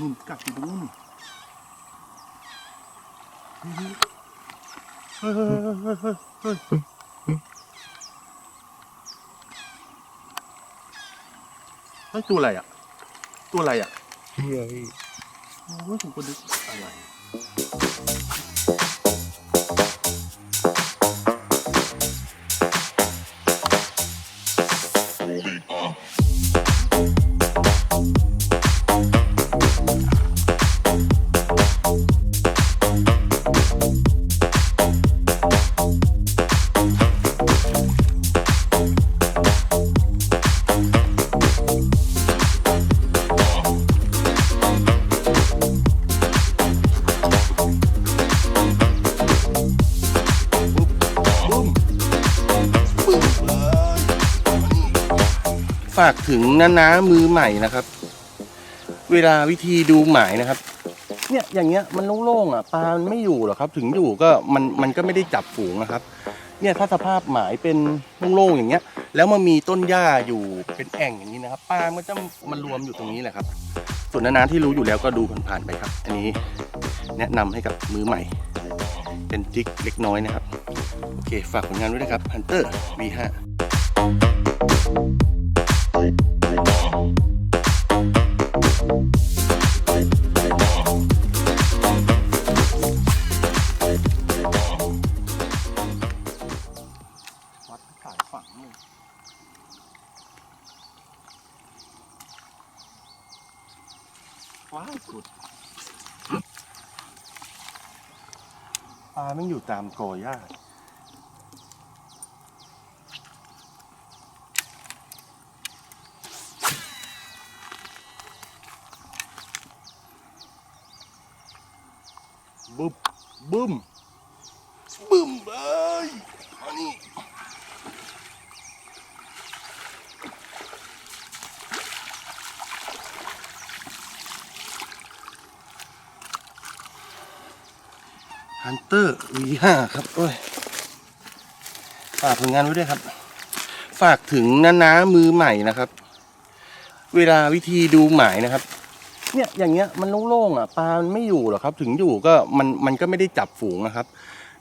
นุ่นกัดอยู่ตรงนู้นเฮ้ยเฮ้ยเฮ้ยเฮ้ยเฮ้ยเฮ้ยเฮ้ยตัวอะไรอะ ตัวอะไรอะเฮ้ยโอ้ยผมก็นึกอะไร ฝากถึงน้าน้ามือใหม่นะครับ เวลาวิธีดูหมายนะครับ เนี่ยอย่างเงี้ยมันโล่งๆอะปลามันไม่อยู่หรอกครับ ถึงอยู่ก็มันมันก็ไม่ได้จับฝูงนะครับ เนี่ยถ้าสภาพหมายเป็นโล่งๆอย่างเงี้ย แล้วมันมีต้นหญ้าอยู่เป็นแอ่งอย่างนี้นะครับปลามันจะมันรวมอยู่ตรงนี้แหละครับ ส่วนน้าๆที่รู้อยู่แล้วก็ดูผ่านๆไปครับ อันนี้แนะนำให้กับมือใหม่ เป็นทิกเล็กน้อยนะครับ โอเค ฝากผลงานด้วยนะครับ Hunter V5 วัดสายฝังเลยว้ายสุดปลาไม่งอยู่ตามกอหญ้า บึ้มบึ้มเอ้ยอันนี้ฮันเตอร์ V5 ครับโอ้ยฝากผลงานไว้ด้วยครับ ฝากถึงน้าๆมือใหม่นะครับ เวลาวิธีดูหมายนะครับ เนี่ยอย่างเงี้ยมันโล่งๆอะปลามันไม่อยู่หรอกครับ ถึงอยู่ก็มันมันก็ไม่ได้จับฝูงนะครับ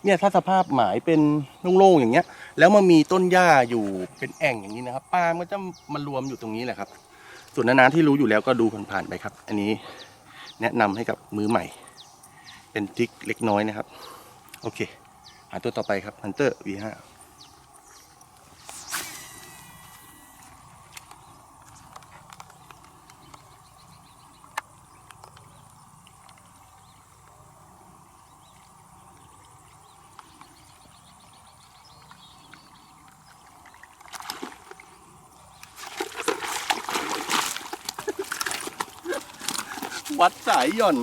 เนี่ยถ้าสภาพหมายเป็นโล่งๆอย่างเงี้ย แล้วมันมีต้นหญ้าอยู่เป็นแอ่งอย่างนี้นะครับปลามันจะมันรวมอยู่ตรงนี้แหละครับ ส่วนนาๆที่รู้อยู่แล้วก็ดูผ่านๆไปครับ อันนี้แนะนำให้กับมือใหม่ เป็นทริกเล็กน้อยนะครับ โอเค หาตัวต่อไปครับ Hunter V5 วัดสายหย่อน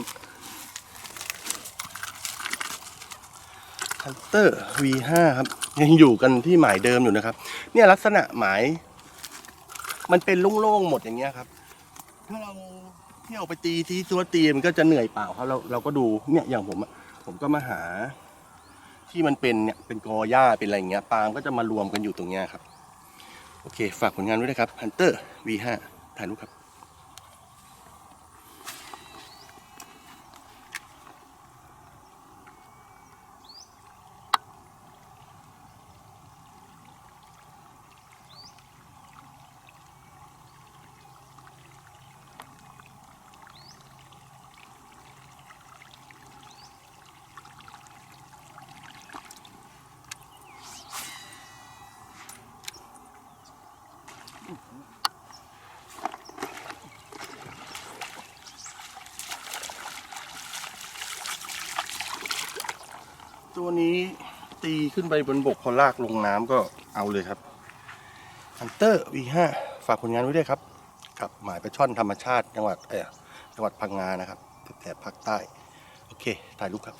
ฮันเตอร์ V5 ครับ ยังอยู่กันที่หมายเดิมอยู่นะครับ เนี่ยลักษณะหมาย มันเป็นโล่งๆหมดอย่างเงี้ยครับ ถ้าเราเที่ยวไปตีทีตัวตีมันก็จะเหนื่อยเปล่าครับเราเราก็ดูเนี่ยอย่างผมอะผมก็มาหา ที่มันเป็นเนี่ยเป็นกอหญ้าเป็นอะไรอย่างเงี้ยปาล์มก็จะมารวมกันอยู่ตรงเนี้ยครับ โอเค ฝากผลงานไว้ด้วยครับ Hunter V5 ถ่ายรูปครับ ตัวนี้ตีขึ้นไปบนบกพอลากลงน้ำก็เอาเลยครับอันเตอร์ V5 ฝากผลงานไว้ด้วยครับ กับหมายปลาช่อนธรรมชาติจังหวัดเออจังหวัดพังงานะครับแถบภาคใต้ โอเค ถ่ายรูปครับ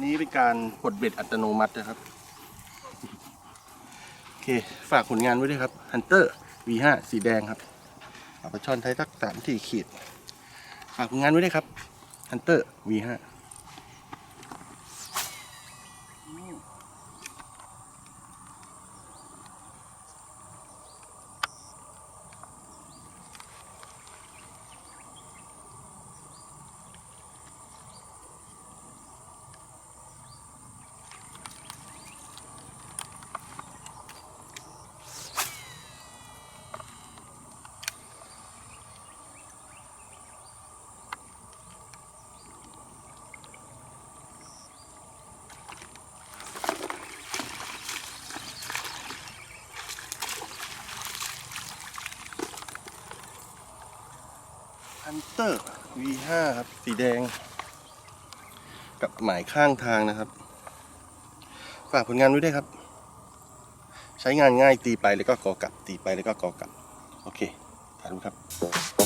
นนี้เป็นการกดเบ็ดอัตโนมัตินะครับ โอเค ฝากผลงานไว้ด้วยครับ Hunter V5 สีแดงครับเอาปลาช่อนไทยสักสามสี่ขีด ฝากผลงานไว้ด้วยครับ Hunter V5 ฮันเตอร์ V5 ครับ สีแดง กับหมายข้างทางนะครับ ฝากผลงานไว้ด้วยครับ ใช้งานง่ายตีไปแล้วก็กอกลับ ตีไปแล้วก็กอกลับ โอเคถ่ายรูปครับ